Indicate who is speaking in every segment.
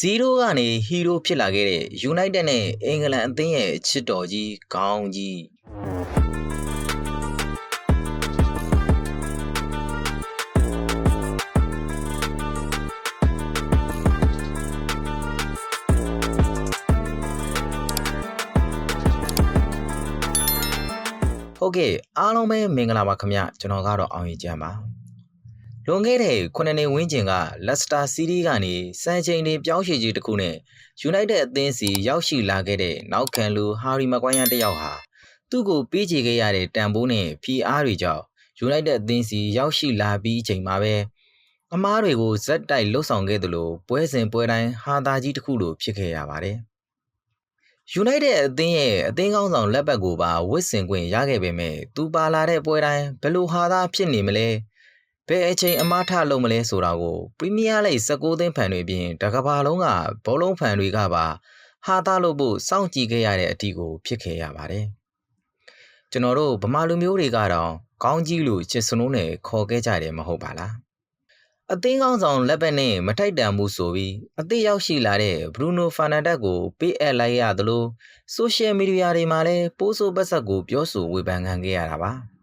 Speaker 1: 0ကနေဟီးရိုးဖြစ်လာခဲ့တဲ့ United နဲ့အင်္ဂလန်အသင်းရဲ့ချစ်တော်ကြီးခေါင်းကြီးဟုတ်ကဲ့အားလုံးပဲမင်္ဂလာပါခင်ဗျကျွန်တော်ကတော့အောင်ရင်ကျမ်းပါ လွန်ခဲ့တဲ့9နှစ်ဝန်းကျင်ကလက်စတာစီးရီးကနေစံချိန်တွေပြောင်းရွှေ့ကြီးတစ်ခုနဲ့ United အသင်းစီရောက်ရှိလာခဲ့တဲ့နောက်ခံလူဟာရီမကွိုင်းယန်တစ်ယောက်ဟာသူ့ကိုပေးချေခဲ့ရတဲ့တန်ဖိုးနဲ့ PR တွေကြောင့် United အသင်းစီရောက်ရှိလာပြီးချိန်မှာပဲအမားတွေကိုဇက်တိုက်လှုပ်ဆောင်ခဲ့သလိုပွဲစဉ်ပွဲတိုင်းဟာသာကြီးတစ်ခုလိုဖြစ်ခဲ့ရပါတယ်။ United အသင်းရဲ့အသင်းကောင်းဆောင်လက်ပတ်ကိုပါဝစ်စင်ခွင့်ရခဲ့ပေမဲ့သူပါလာတဲ့ပွဲတိုင်းဘယ်လိုဟာသာဖြစ်နေမလဲ ဘယ်အချိန်အမားထလုပ်မလဲဆိုတာကိုပရီးမီးယားလိဂ်16သင်းဖန်တွေပြင်တကဘာလုံးကဘောလုံးဖန်တွေကပါဟာသာလုပ်ဖို့စောင့်ကြည့်ခဲ့ရတဲ့အတီကိုဖြစ်ခဲ့ရပါတယ်။ကျွန်တော်တို့ဗမာလူမျိုးတွေကတော့ကောင်းကြီးလို့ချစ်စနိုးနဲ့ခေါ်ခဲ့ကြတယ်မဟုတ်ပါလား။အသင်းကောင်းဆောင်လက်ပတ်နဲ့မထိုက်တန်မှုဆိုပြီးအသည့်ရောက်ရှိလာတဲ့ဘရူနိုဖာနန်ဒက်ကိုပေးအပ်လိုက်ရသလိုဆိုရှယ်မီဒီယာတွေမှာလည်းပိုးဆိုးပတ်ဆက်ကိုပြောဆိုဝေဖန်ခံခဲ့ရတာပါ။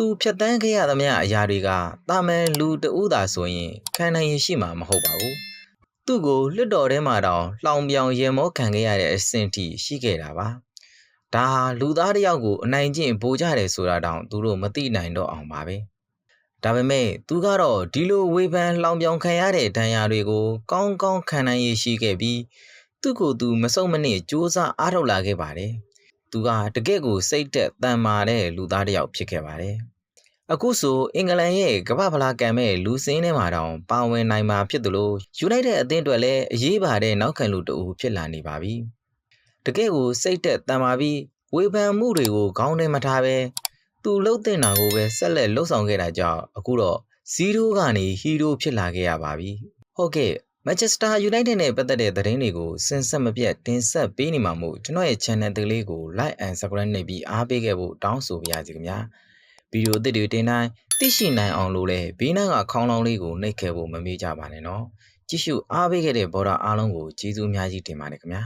Speaker 1: သူဖြတ်တန်းခဲ့ရသမျှအရာတွေကတာမန်လူတဦးသာဆိုရင်ခံနိုင်ရရှိမှာမဟုတ်ပါဘူး။သူ့ကိုလွတ်တော်ထဲမှာတောင်လှောင်ပြောင်ရေမောခံခဲ့ရတဲ့အဆင့်ထိရှိခဲ့တာပါ။ဒါဟာလူသားတစ်ယောက်ကိုအနိုင်ကျင့်ပိုကြတယ်ဆိုတာတောင်သူတို့မသိနိုင်တော့အောင်ပါပဲ။ဒါပေမဲ့သူကတော့ဒီလိုဝေဖန်လှောင်ပြောင်ခံရတဲ့ဒဏ်ရာတွေကို ကောင်းကောင်းခံနိုင်ရရှိခဲ့ပြီးသူ့ကိုယ်သူမစုံမနစ်စူးစမ်းအားထုတ်လာခဲ့ပါတယ်။ သူကတကယ့်ကိုစိတ်သက်တန်မာတဲ့လူသားတစ်ယောက်ဖြစ်ခဲ့ပါတယ်။အခုဆိုအင်္ဂလန်ရဲ့ကမ္ဘာဖလားကံမဲ့လူစင်းထဲမှာတောင်ပါဝင်နိုင်မှာဖြစ်သလို United အသင်းအတွက်လည်းအရေးပါတဲ့နောက်ခံလူတအူဖြစ်လာနေပါပြီ။တကယ့်ကိုစိတ်သက်တန်မာပြီးဝေဖန်မှုတွေကိုခေါင်းထဲမထားဘဲသူလှုပ်တင်တာကိုပဲဆက်လက်လှုပ်ဆောင်ခဲ့တာကြောင့်အခုတော့0ကနေဟီးရိုးဖြစ်လာခဲ့ရပါပြီ။ဟုတ်ကဲ့ Manchester United နဲ့ပတ်သက်တဲ့သတင်းတွေကိုစင်ဆက်မပြတ်တင်ဆက်ပေးနေမှာမို့ကျွန်တော်ရဲ့ channel တလေးကို like and subscribe နှိပ်ပြီးအားပေးခဲ့ဖို့တောင်းဆိုပါရစေခင်ဗျာဗီဒီယိုအသစ်တွေတင်တိုင်းသိရှိနိုင်အောင်လို့လဲဘေးနားကခေါင်းလောင်းလေးကိုနှိပ်ခဲ့ဖို့မမေ့ကြပါနဲ့နော်ကြည့်ရှုအားပေးခဲ့တဲ့ဘော်ဒါအားလုံးကိုကျေးဇူးအများကြီးတင်ပါတယ်ခင်ဗျာ